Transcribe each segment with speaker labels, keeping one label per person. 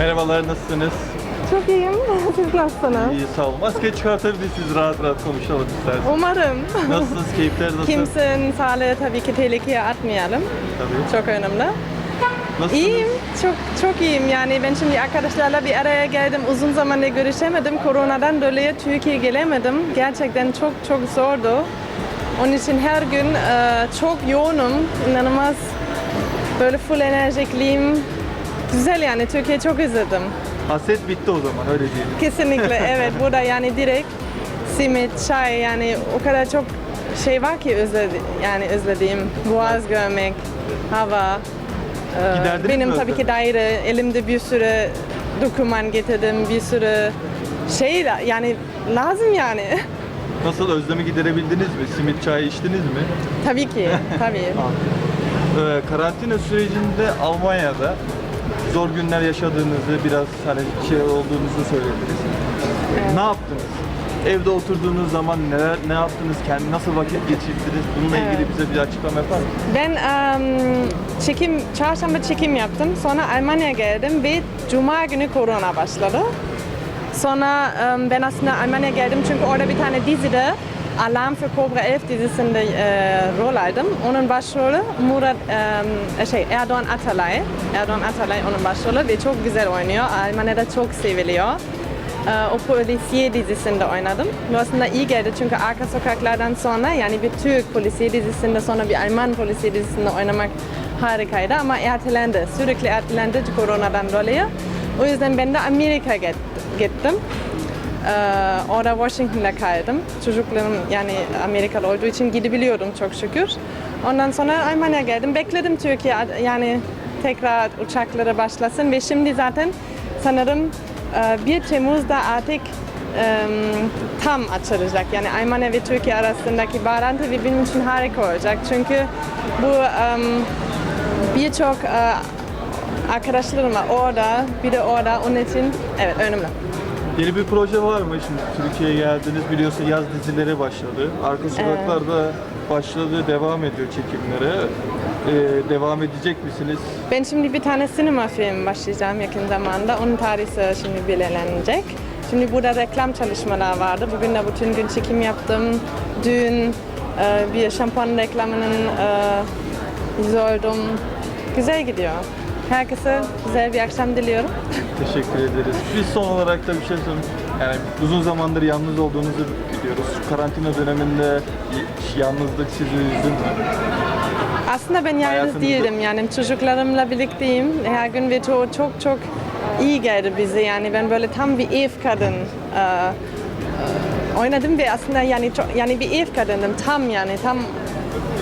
Speaker 1: Merhabalar, nasılsınız?
Speaker 2: Çok iyiyim. Siz nasılsınız?
Speaker 1: İyi, sağ olun. Maske çıkartabilirsiniz, rahat rahat konuşalım isterseniz.
Speaker 2: Umarım.
Speaker 1: Nasılsınız, keyifler nasıl?
Speaker 2: Kimsenin sağlığı tabii ki tehlikeye atmayalım.
Speaker 1: Tabii.
Speaker 2: Çok önemli.
Speaker 1: Nasılsınız?
Speaker 2: İyiyim. Çok çok iyiyim. Yani ben şimdi arkadaşlarla bir araya geldim. Uzun zamandır görüşemedim. Koronadan dolayı Türkiye'ye gelemedim. Gerçekten çok çok zordu. Onun için her gün e, çok yoğunum. İnanılmaz böyle full enerjikliyim. Güzel yani Türkiye'yi çok özledim.
Speaker 1: Hasret bitti o zaman, öyle diyelim.
Speaker 2: Kesinlikle evet. Burada yani direkt simit, çay yani o kadar çok şey var ki özledi, yani özlediğim. Boğaz görmek, hava. Ee,
Speaker 1: Giderdiniz
Speaker 2: Benim
Speaker 1: mi
Speaker 2: tabii ki daire, elimde bir sürü doküman getirdim, bir sürü şey yani lazım yani.
Speaker 1: Nasıl, özlemi giderebildiniz mi? Simit çay içtiniz mi?
Speaker 2: tabii ki, tabii.
Speaker 1: Ee, karantina sürecinde Almanya'da zor günler yaşadığınızı, biraz hani şey olduğunuzu söylediniz. Ne yaptınız? Evde oturduğunuz zaman neler ne yaptınız? Kendi nasıl vakit geçirdiniz? Bununla ilgili
Speaker 2: Evet.
Speaker 1: bize bir açıklama yapar mısınız?
Speaker 2: Ben em, çekim, çarşamba çekim yaptım. Sonra Almanya'ya geldim ve Cuma günü korona başladı. Sonra em, ben aslında Almanya'ya geldim çünkü orada bir tane dizide Alarm für Cobra 11 dizisinde e, rol aldım. Onun başrolü Murat em, şey Erdoğan Atalay. Erdoğan Atalay onun başrolü ve çok güzel oynuyor. Almanya'da çok seviliyor. E, o polisiye dizisinde oynadım. Bu aslında iyi geldi çünkü Arka Sokaklardan sonra yani bir Türk polisiye dizisinde sonra bir Alman polisiye dizisinde oynamak harikaydı ama ertelendi. Sürekli ertelendi koronadan dolayı. O yüzden ben de Amerika'ya git- gittim. Ee, orada Washington'da kaldım. Çocuklarım yani Amerikalı olduğu için gidebiliyordum çok şükür. Ondan sonra Almanya'ya geldim. Bekledim Türkiye yani tekrar uçakları başlasın ve şimdi zaten sanırım e, 1 Temmuz'da artık e, tam açılacak. Yani Almanya ve Türkiye arasındaki bağlantı ve benim için harika olacak. Çünkü bu e, birçok e, arkadaşlarım var orada, bir de orada. Onun için evet önemli.
Speaker 1: Yeni bir proje var mı? Şimdi Türkiye'ye geldiniz biliyorsun yaz dizileri başladı. Arka sokaklarda başladı, devam ediyor çekimlere. Ee, devam edecek misiniz?
Speaker 2: Ben şimdi bir tane sinema film başlayacağım yakın zamanda. Onun tarihi şimdi belirlenecek. Şimdi burada reklam çalışmalar vardı. Bugün de bütün gün çekim yaptım. Dün e, bir şampuan reklamının e, yüzü oldum. Güzel gidiyor. Herkese güzel bir akşam diliyorum.
Speaker 1: Teşekkür ederiz. Biz son olarak da bir şey sorayım. Yani uzun zamandır yalnız olduğunuzu biliyoruz. Şu karantina döneminde yalnızlık sizi üzdü mü?
Speaker 2: Aslında ben yalnız
Speaker 1: Hayatınızda-
Speaker 2: değilim yani çocuklarımla birlikteyim. Her gün ve çok çok çok iyi geldi bize yani ben böyle tam bir ev kadın e, e, oynadım ve aslında yani çok, yani bir ev kadındım tam yani tam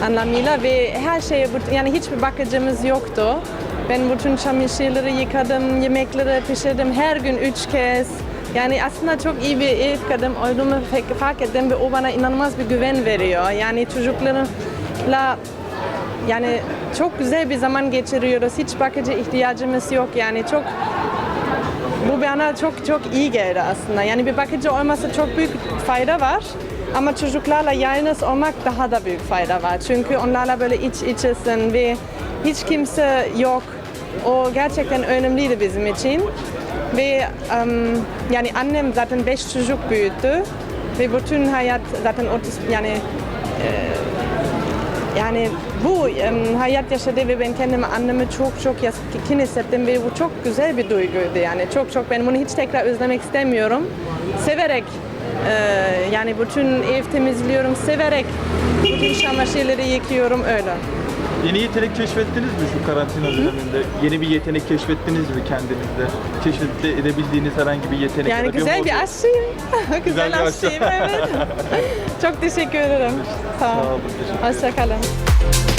Speaker 2: anlamıyla ve her şeye yani hiçbir bakıcımız yoktu. Ben bütün çamaşırları yıkadım, yemekleri pişirdim her gün üç kez. Yani aslında çok iyi bir ev kadın olduğumu fark ettim ve o bana inanılmaz bir güven veriyor. Yani çocuklarımla yani çok güzel bir zaman geçiriyoruz. Hiç bakıcı ihtiyacımız yok. Yani çok bu bana çok çok iyi geldi aslında. Yani bir bakıcı olmasa çok büyük fayda var. Ama çocuklarla yalnız olmak daha da büyük fayda var. Çünkü onlarla böyle iç içesin ve hiç kimse yok. O gerçekten önemliydi bizim için. Ve em, yani annem zaten beş çocuk büyüttü. Ve bütün hayat zaten otis- yani yani bu em, hayat yaşadı ve ben kendimi annemi çok çok yakın hissettim ve bu çok güzel bir duyguydu yani çok çok ben bunu hiç tekrar özlemek istemiyorum. Severek e, yani bütün ev temizliyorum severek bütün çamaşırları yıkıyorum öyle.
Speaker 1: Yeni yetenek keşfettiniz mi şu karantina döneminde? Yeni bir yetenek keşfettiniz mi kendinizde? Keşfette edebildiğiniz herhangi bir yetenek
Speaker 2: Yani
Speaker 1: da
Speaker 2: güzel bir
Speaker 1: hobi?
Speaker 2: aşçıyım.
Speaker 1: Güzel
Speaker 2: güzel
Speaker 1: bir aşçı.
Speaker 2: aşçıyım evet. çok teşekkür ederim. Sağ
Speaker 1: Sağ
Speaker 2: olun.
Speaker 1: olun, teşekkür ederim.
Speaker 2: Hoşçakalın.